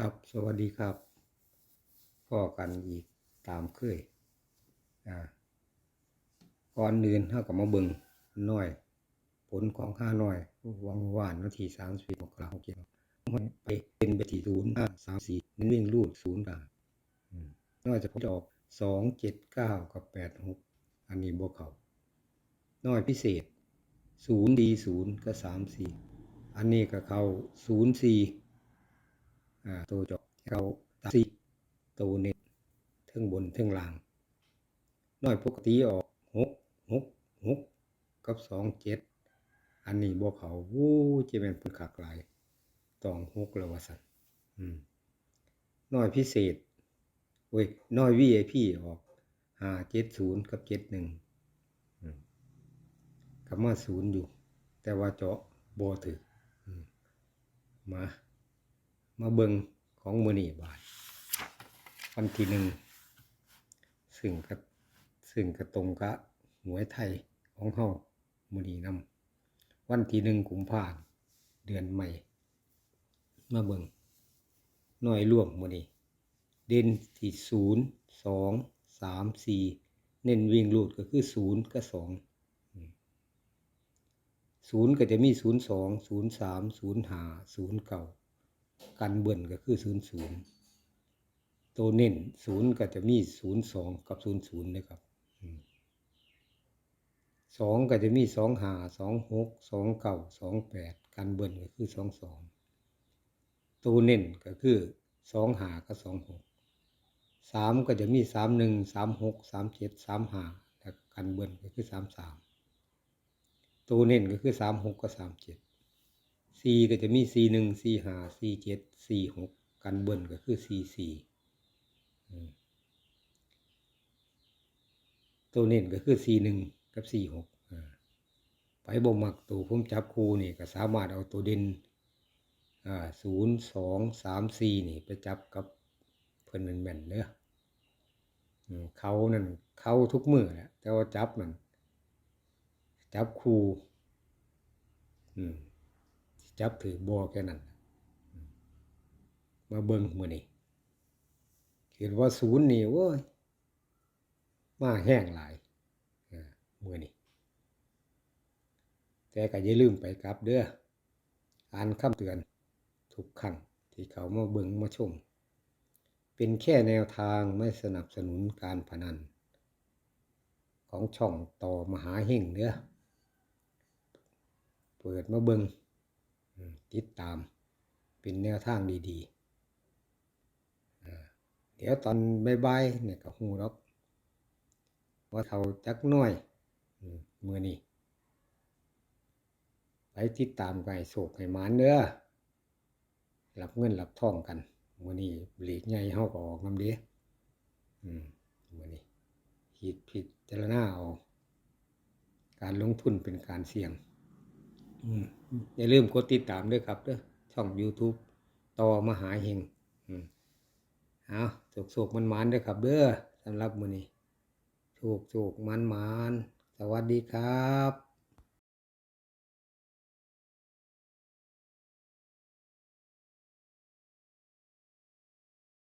ครับ สวัสดีครับพ่อกันอีกตามเคยอ่าก่อนอื่นเท่ากับมาเบิงน้อย ผลของข้าน้อยวังวานวันที่สามสิบมกราคมเกี่ยวไปเป็นไปที่ศูนย์ห้าสามสี่นิ่งรูดศูนย์กลางอืมน้อยจะพบจะออกสองเจ็ดเก้ากับแปดหกอันนี้บวกเขาน้อยพิเศษศูนย์ดีศูนย์ก็สามสี่อันนี้ก็เขาศูนย์สี่ ตัวจบเราตัดสีตัวเน็ตเทิงบนเทิงล่าง น้อยปกติออกหกหกหกกับสองเจ็ดอันนี้บวเขาวู้จะเป็นผลขากหลายตองหกแล้ววะสันน้อยพิเศษเว้ยน้อย VIP ออกห้าเจ็ดศูนย์กับเจ็ดหนึ่งกับมาศูนย์อยู่ แต่ว่าเจาะบถือมา มาเบิงของมือนีบาทวันที่หนึ่งซึ่งกระซึ่งกระตรงกะหวยไทยของเฮามือนีนำวันที่หนึ่งกุมภาพันเดือนใหม่ มาเบิงหน่วยร่วมมือนีเด่นที่ศูนย์สองสามสี่เน้นวิ่งรูดก็คือศูนย์กับสองศูนย์ก็จะมีศูนย์สองศูนย์สามศูนย์หาศูนย์เก้า กันเบิ่นก็คือศูนย์ศูนย์ตัวเน้นศูนย์ก็จะมีศูนย์สองกับศูนย์ศูนย์นะครับสองก็จะมีสองหาสองหกสองเก้าสองแปดกันเบิ่นก็คือสองสองตัวเน้นก็คือสองหากับสองหกสามก็จะมีสามหนึ่งสามหกสามเจ็ดสามหาแล้วกันเบิ่นก็คือสามสามตัวเน้นก็คือสามหกกับสามเจ็ด สี่ก็จะมีสี่หนึ่งสี่ห้าสี่เจ็ดสี่หกกันเบิ้ลก็คือสี่สี่ตัวเน้นก็คือสี่หนึ่งกับสี่หกไปบ่มักตัวผมจับคูนี่ก็สามารถเอาตัวเด่นศูนย์สองสามสี่นี่ไปจับกับเพิ่นแม่นๆเด้อเขานั่นเขาทุกมือแหละแต่ว่าจับนั่นจับคูอืม จับถือบอแค่นั้นมาเบิ่งมือนี่เห็นว่าศูนย์นี่โว้ยมาแห้งหลายมือนี่แต่ก็อย่าลืมไปกลับเด้ออ่านคำเตือนทุกครั้งที่เขามาเบิ่งมาชม เป็นแค่แนวทางไม่สนับสนุนการพนัน ของช่องต่อมหาเฮงเด้อเปิดมาเบิ่ง ติดตาม เป็นแนวทางดีๆ เดี๋ยวตอนบ่ายๆเนี่ยก็หูรอกว่าเขาจักน้อยมือนี้ไปติดตามไก่โศกให้หมานเด้อรับเงินรับทองกันมือนี้หลีกใหญ่เฮาก็ออกน้ำเดียอืมมือนี้คิดผิดเจรณาเอาการลงทุนเป็นการเสี่ยง อย่าลืมกดติดตามด้วยครับเด้อช่อง YouTube ต่อมหาเฮงเอาสุกสุกมันมันด้วยครับเด้อสำหรับมื้อนี้ถูกสุกมันมันสวัสดีครับ